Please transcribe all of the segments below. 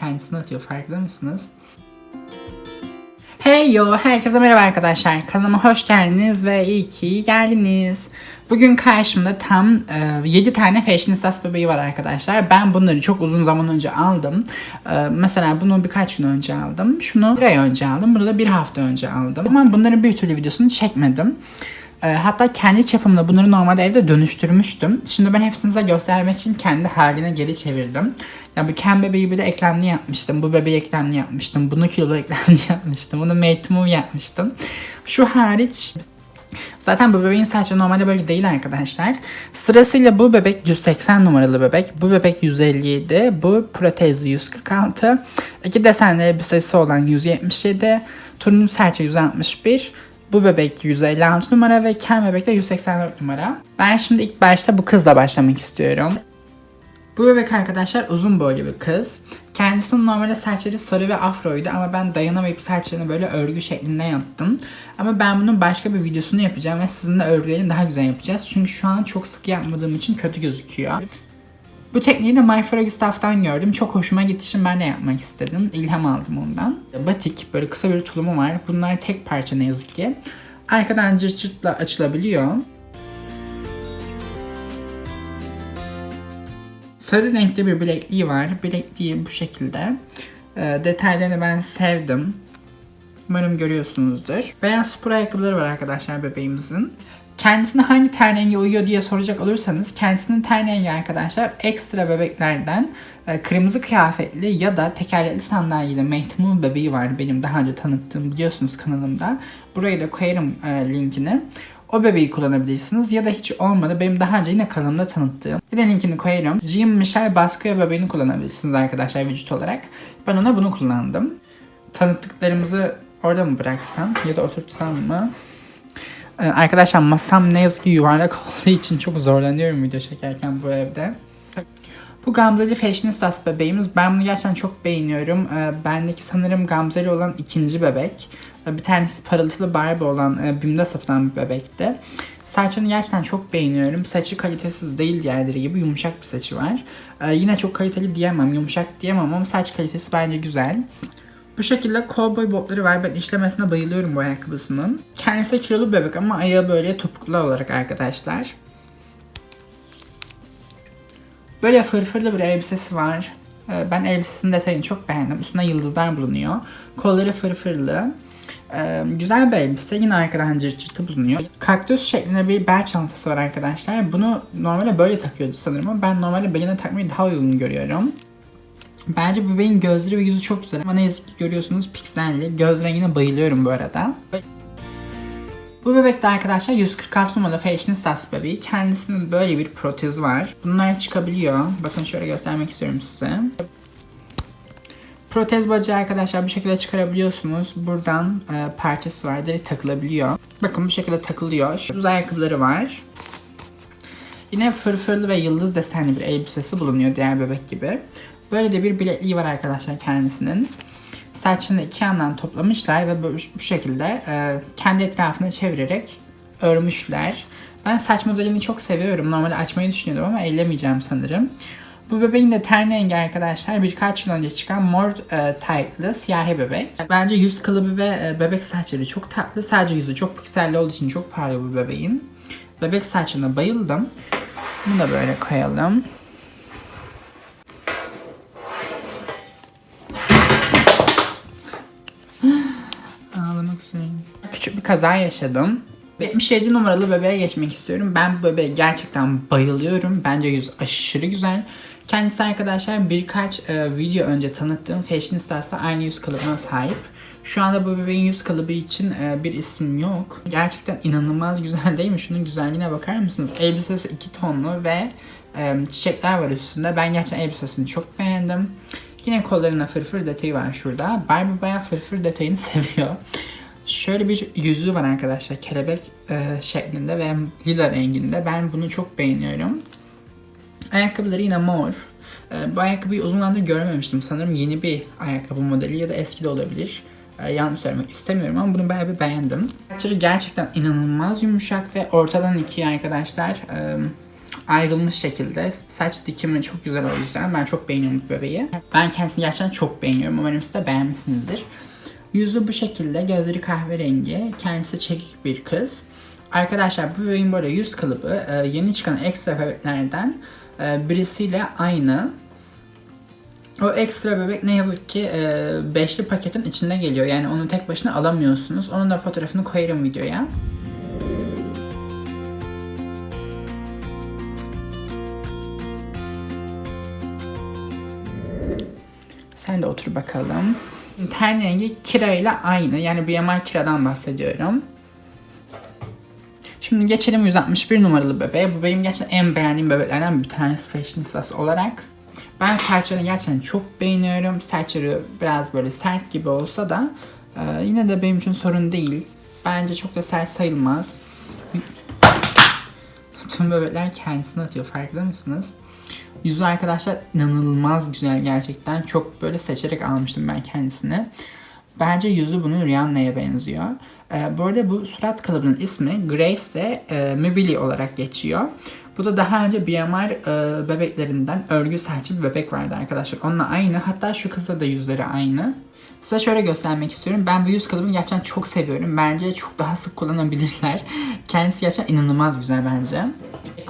kendisini atıyor farkında mısınız? Hey yo, herkese merhaba arkadaşlar. Kanalıma hoş geldiniz ve iyi ki geldiniz. Bugün karşımda tam e, 7 tane Fashionistas bebeği var arkadaşlar. Ben bunları çok uzun zaman önce aldım. E, mesela bunu birkaç gün önce aldım. Şunu bir ay önce aldım. Bunu da bir hafta önce aldım. Ama bunların bir türlü videosunu çekmedim. E, hatta kendi çapımda bunları normalde evde dönüştürmüştüm. Şimdi ben hepsini size göstermek için kendi haline geri çevirdim. Ya bu Ken bebeği bir de eklemli yapmıştım. Bu bebeği eklemli yapmıştım. Bunu kilolu eklemli yapmıştım. Bunu made to move yapmıştım. Şu hariç Zaten bu bebeğin saçları normalde böyle değil arkadaşlar. Sırasıyla bu bebek 180 numaralı bebek. Bu bebek 157. Bu protezi 146. İki desenli elbisesi olan 177. Turunun serçe 161. Bu bebek 156 numara ve Ken bebek de 184 numara. Ben şimdi ilk başta bu kızla başlamak istiyorum. Bu bebek arkadaşlar uzun boylu bir kız. Kendisinin normalde saçları sarı ve afroydu ama ben dayanamayıp saçlarını böyle örgü şeklinde yaptım. Ama ben bunun başka bir videosunu yapacağım ve sizinle örgülerini daha güzel yapacağız. Çünkü şu an çok sık yapmadığım için kötü gözüküyor. Bu tekniği de My Frogistaf'tan gördüm. Çok hoşuma gitti. Şimdi ben de yapmak istedim. İlham aldım ondan. Batik böyle kısa bir tulumu var. Bunlar tek parça ne yazık ki. Arkadan cırt açılabiliyor. Sarı renkli bir bilekliği var. Bilekliği bu şekilde. Ee, detaylarını ben sevdim. Umarım görüyorsunuzdur. Beyaz spor ayakkabıları var arkadaşlar bebeğimizin. Kendisine hangi ten rengi uyuyor diye soracak olursanız kendisinin ten rengi arkadaşlar ekstra bebeklerden e, kırmızı kıyafetli ya da tekerlekli sandalyeli Mehtem'in bebeği var benim daha önce tanıttığım biliyorsunuz kanalımda. Buraya da koyarım e, linkini. O bebeği kullanabilirsiniz ya da hiç olmadı benim daha önce yine kanalımda tanıttığım. Bir linkini koyarım. Jean Michel Basquiat bebeğini kullanabilirsiniz arkadaşlar vücut olarak. Ben ona bunu kullandım. Tanıttıklarımızı orada mı bıraksam ya da oturtsam mı? Ee, arkadaşlar masam ne yazık ki yuvarlak olduğu için çok zorlanıyorum video çekerken bu evde. Bu Gamzeli Fashionistas bebeğimiz. Ben bunu gerçekten çok beğeniyorum. Ee, bendeki sanırım Gamzeli olan ikinci bebek. Ee, bir tanesi parıltılı Barbie olan e, BİM'de satılan bir bebekti. Saçını gerçekten çok beğeniyorum. Saçı kalitesiz değil diğerleri gibi yumuşak bir saçı var. Yine çok kaliteli diyemem, yumuşak diyemem ama saç kalitesi bence güzel. Bu şekilde cowboy botları var. Ben işlemesine bayılıyorum bu ayakkabısının. Kendisi kilolu bebek ama ayağı böyle topuklu olarak arkadaşlar. Böyle fırfırlı bir elbisesi var. Ee, Ben elbisesinin detayını çok beğendim. Üstünde yıldızlar bulunuyor. Kolları fırfırlı. Ee, güzel bir elbise. Yine arkadan cırt cırtı bulunuyor. Kaktüs şeklinde bir bel çantası var arkadaşlar. Bunu normalde böyle takıyordu sanırım ama ben normalde beline takmayı daha uygun görüyorum. Bence bebeğin gözleri ve yüzü çok güzel ama ne yazık ki görüyorsunuz pikselli. Göz rengine bayılıyorum bu arada. Bu bebekte arkadaşlar 146 numaralı Fashionistas bebeği. Kendisinin böyle bir protezi var. Bunlar çıkabiliyor. Bakın şöyle göstermek istiyorum size. Protez bacağı arkadaşlar bu şekilde çıkarabiliyorsunuz. Buradan e, parçası var. Direkt takılabiliyor. Bakın bu şekilde takılıyor. Şu düz ayakkabıları var. Yine fırfırlı ve yıldız desenli bir elbisesi bulunuyor diğer bebek gibi. Böyle de bir bilekliği var arkadaşlar kendisinin. Saçını iki yandan toplamışlar ve bu şekilde e, kendi etrafına çevirerek örmüşler. Ben saç modelini çok seviyorum. Normalde açmayı düşünüyordum ama ellemeyeceğim sanırım. Bu bebeğin de ten rengi arkadaşlar birkaç yıl önce çıkan mor e, tight'lı siyahi bebek. Bence yüz kalıbı ve e, bebek saçları çok tatlı. Sadece yüzü çok pikselli olduğu için çok parlıyor bu bebeğin. Bebek saçına bayıldım. Bunu da böyle koyalım. Bir kaza yaşadım. 77 numaralı bebeğe geçmek istiyorum. Ben bu bebeğe gerçekten bayılıyorum. Bence yüz aşırı güzel. Kendisi arkadaşlar birkaç e, video önce tanıttığım Fashionistas'ta aynı yüz kalıbına sahip. Şu anda bu bebeğin yüz kalıbı için e, bir isim yok. Gerçekten inanılmaz güzel değil mi? Şunun güzelliğine bakar mısınız? Elbisesi iki tonlu ve e, çiçekler var üstünde. Ben gerçekten elbisesini çok beğendim. Yine kollarına fırfır detayı var şurada. Barbie bayağı fırfır detayını seviyor. Şöyle bir yüzü var arkadaşlar. Kelebek e, şeklinde ve lila renginde. Ben bunu çok beğeniyorum. Ayakkabıları yine mor. E, bu ayakkabıyı uzun zamandır görmemiştim. Sanırım yeni bir ayakkabı modeli ya da eski de olabilir. E, yanlış söylemek istemiyorum ama bunu bayağı bir beğendim. Saçları gerçekten inanılmaz yumuşak ve ortadan ikiye arkadaşlar e, ayrılmış şekilde. Saç dikimi çok güzel o yüzden. Ben çok beğeniyorum bu bebeği. Ben kendisini gerçekten çok beğeniyorum. Umarım siz de beğenmişsinizdir. Yüzü bu şekilde, gözleri kahverengi, kendisi çekik bir kız. Arkadaşlar bu bebeğin böyle yüz kalıbı e, yeni çıkan ekstra bebeklerden e, birisiyle aynı. O ekstra bebek ne yazık ki e, beşli paketin içinde geliyor. Yani onu tek başına alamıyorsunuz. Onun da fotoğrafını koyarım videoya. Sen de otur bakalım. Ten rengi Kira ile aynı. Yani BMI Kira'dan bahsediyorum. Şimdi geçelim 161 numaralı bebeğe. Bu benim gerçekten en beğendiğim bebeklerden bir tanesi fashionistası olarak. Ben saçlarını gerçekten çok beğeniyorum. Saçları biraz böyle sert gibi olsa da e, yine de benim için sorun değil. Bence çok da sert sayılmaz. Tüm bebekler kendisini atıyor farkında mısınız? Yüzü arkadaşlar inanılmaz güzel gerçekten. Çok böyle seçerek almıştım ben kendisini. Bence yüzü bunun Rihanna'ya benziyor. Ee, bu arada bu surat kalıbının ismi Grace ve e, Mobili olarak geçiyor. Bu da daha önce BMR e, bebeklerinden örgü saçlı bir bebek vardı arkadaşlar. Onunla aynı. Hatta şu kızla da yüzleri aynı. Size şöyle göstermek istiyorum. Ben bu yüz kalıbını gerçekten çok seviyorum. Bence çok daha sık kullanabilirler. Kendisi gerçekten inanılmaz güzel bence.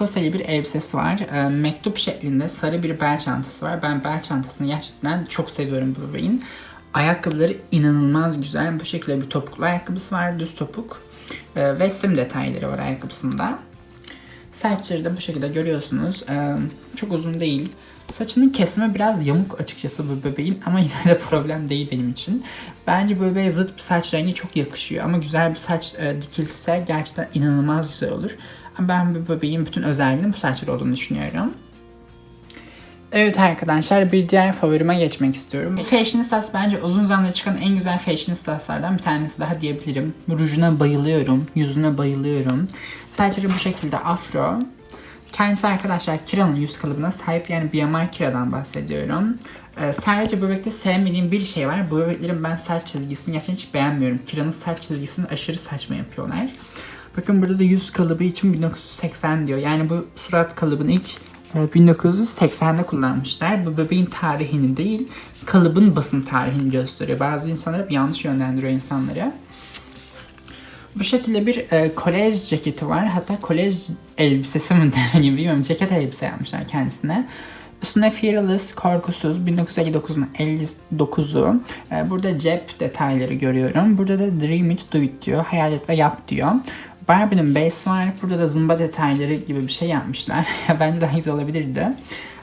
Ekoseli bir elbisesi var. E, mektup şeklinde sarı bir bel çantası var. Ben bel çantasını gerçekten çok seviyorum bu bebeğin. Ayakkabıları inanılmaz güzel. Bu şekilde bir topuklu ayakkabısı var. Düz topuk. E, ve sim detayları var ayakkabısında. Saçları da bu şekilde görüyorsunuz. E, çok uzun değil. Saçının kesimi biraz yamuk açıkçası bu bebeğin ama yine de problem değil benim için. Bence bu bebeğe zıt bir saç rengi çok yakışıyor ama güzel bir saç e, dikilse gerçekten inanılmaz güzel olur. Ben bu bebeğin bütün özelliğinin bu saçları olduğunu düşünüyorum. Evet arkadaşlar bir diğer favorime geçmek istiyorum. Fashionistas bence uzun zamandır çıkan en güzel Fashionistas'lardan bir tanesi daha diyebilirim. Rujuna bayılıyorum, yüzüne bayılıyorum. Saçları bu şekilde afro. Kendisi arkadaşlar Kira'nın yüz kalıbına sahip yani BMR Kira'dan bahsediyorum. Ee, sadece bebekte sevmediğim bir şey var. Bu bebeklerin ben saç çizgisini gerçekten hiç beğenmiyorum. Kira'nın saç çizgisini aşırı saçma yapıyorlar. Bakın burada da yüz kalıbı için 1980 diyor. Yani bu surat kalıbını ilk 1980'de kullanmışlar. Bu bebeğin tarihini değil, kalıbın basın tarihini gösteriyor. Bazı insanlar hep yanlış yönlendiriyor insanları. Bu şekilde bir e, kolej ceketi var. Hatta kolej elbisesi mi deneyim bilmiyorum. Ceket elbise yapmışlar kendisine. Üstüne Fearless, korkusuz, 1959'un 59'u. E, burada cep detayları görüyorum. Burada da Dream It, Do It diyor. Hayal et ve yap diyor. Barbie'nin base var. Burada da zımba detayları gibi bir şey yapmışlar. Bence daha güzel olabilirdi.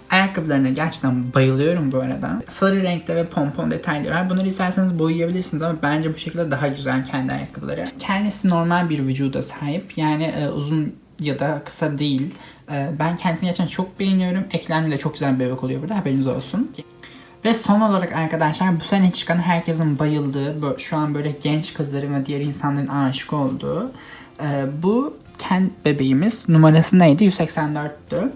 Ayakkabılarına gerçekten bayılıyorum bu arada. Sarı renkte ve pompon detayları var. Bunları isterseniz boyayabilirsiniz ama bence bu şekilde daha güzel kendi ayakkabıları. Kendisi normal bir vücuda sahip. Yani e, uzun ya da kısa değil. E, ben kendisini gerçekten çok beğeniyorum. Eklemli de çok güzel bir bebek oluyor burada haberiniz olsun. Ve son olarak arkadaşlar bu sene çıkan herkesin bayıldığı, şu an böyle genç kızların ve diğer insanların aşık olduğu e, bu Ken bebeğimiz numarası neydi? 184'tü.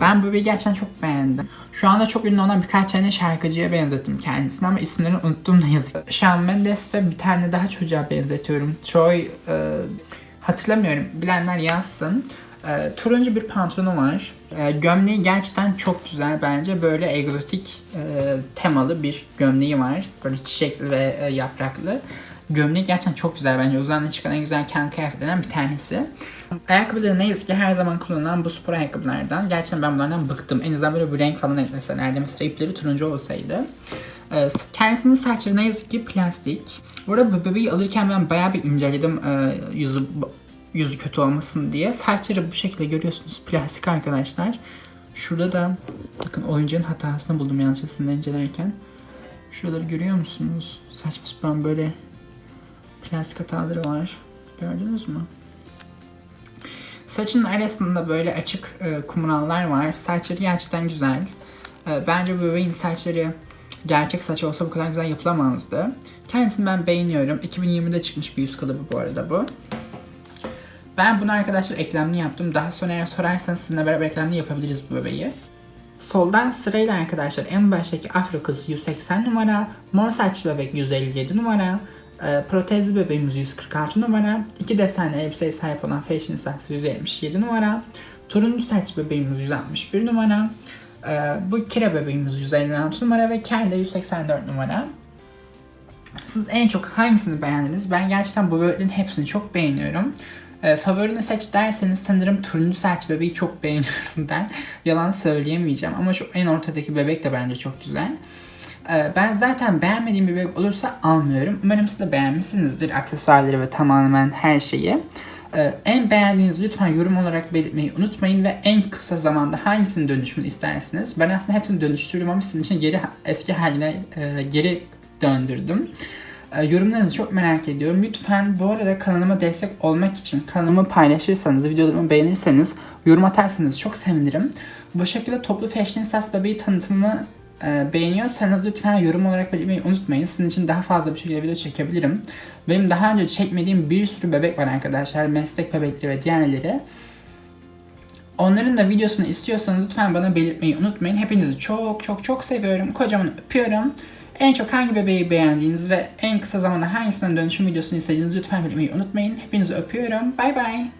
Ben bu bebeği gerçekten çok beğendim. Şu anda çok ünlü olan birkaç tane şarkıcıya benzettim kendisini ama isimlerini unuttum ne yazık. Shawn Mendes ve bir tane daha çocuğa benzetiyorum. Troy e, hatırlamıyorum. Bilenler yazsın. E, turuncu bir pantolonu var. E, gömleği gerçekten çok güzel bence. Böyle egzotik e, temalı bir gömleği var. Böyle çiçekli ve e, yapraklı. Gömlek gerçekten çok güzel bence. Uzan'da çıkan en güzel ken kıyafetlerinden bir tanesi. Ayakkabıları ne yazık ki her zaman kullanılan bu spor ayakkabılardan. Gerçekten ben bunlardan bıktım. En azından böyle bir renk falan ekleselerdi. Mesela ipleri turuncu olsaydı. Ee, kendisinin saçları ne yazık ki plastik. Burada bu bebeği alırken ben bayağı bir inceledim e, yüzü yüzü kötü olmasın diye. Saçları bu şekilde görüyorsunuz. Plastik arkadaşlar. Şurada da bakın oyuncunun hatasını buldum yanlışlıkla incelerken. Şuraları görüyor musunuz? Saçma sapan böyle plastik hataları var. Gördünüz mü? Saçın arasında böyle açık e, kumrallar var. Saçları gerçekten güzel. E, bence bu bebeğin saçları gerçek saç olsa bu kadar güzel yapılamazdı. Kendisini ben beğeniyorum. 2020'de çıkmış bir yüz kalıbı bu arada bu. Ben bunu arkadaşlar eklemli yaptım. Daha sonra eğer sorarsanız sizinle beraber eklemli yapabiliriz bu bebeği. Soldan sırayla arkadaşlar en baştaki Afro kız 180 numara, mor saçlı bebek 157 numara, Ee, protezli bebeğimiz 146 numara. İki desenli elbiseye sahip olan Fashionistas 177 numara. Turuncu saç bebeğimiz 161 numara. Ee, bu kire bebeğimiz 156 numara ve Kel de 184 numara. Siz en çok hangisini beğendiniz? Ben gerçekten bu bebeklerin hepsini çok beğeniyorum. E, favorini seç derseniz sanırım turuncu saç bebeği çok beğeniyorum ben. Yalan söyleyemeyeceğim ama şu en ortadaki bebek de bence çok güzel. E, ben zaten beğenmediğim bir bebek olursa almıyorum. Umarım siz de beğenmişsinizdir aksesuarları ve tamamen her şeyi. E, en beğendiğinizi lütfen yorum olarak belirtmeyi unutmayın ve en kısa zamanda hangisini dönüşümünü istersiniz? Ben aslında hepsini dönüştürdüm ama sizin için geri eski haline e, geri döndürdüm. E, yorumlarınızı çok merak ediyorum. Lütfen bu arada kanalıma destek olmak için kanalımı paylaşırsanız, videolarımı beğenirseniz, yorum atarsanız çok sevinirim. Bu şekilde toplu Fashion Sas bebeği tanıtımını e, beğeniyorsanız lütfen yorum olarak belirtmeyi unutmayın. Sizin için daha fazla bir şekilde video çekebilirim. Benim daha önce çekmediğim bir sürü bebek var arkadaşlar. Meslek bebekleri ve diğerleri. Onların da videosunu istiyorsanız lütfen bana belirtmeyi unutmayın. Hepinizi çok çok çok seviyorum. Kocaman öpüyorum. En çok hangi bebeği beğendiğiniz ve en kısa zamanda hangisinden dönüşüm videosunu istediğinizi lütfen belirtmeyi unutmayın. Hepinizi öpüyorum. Bay bay.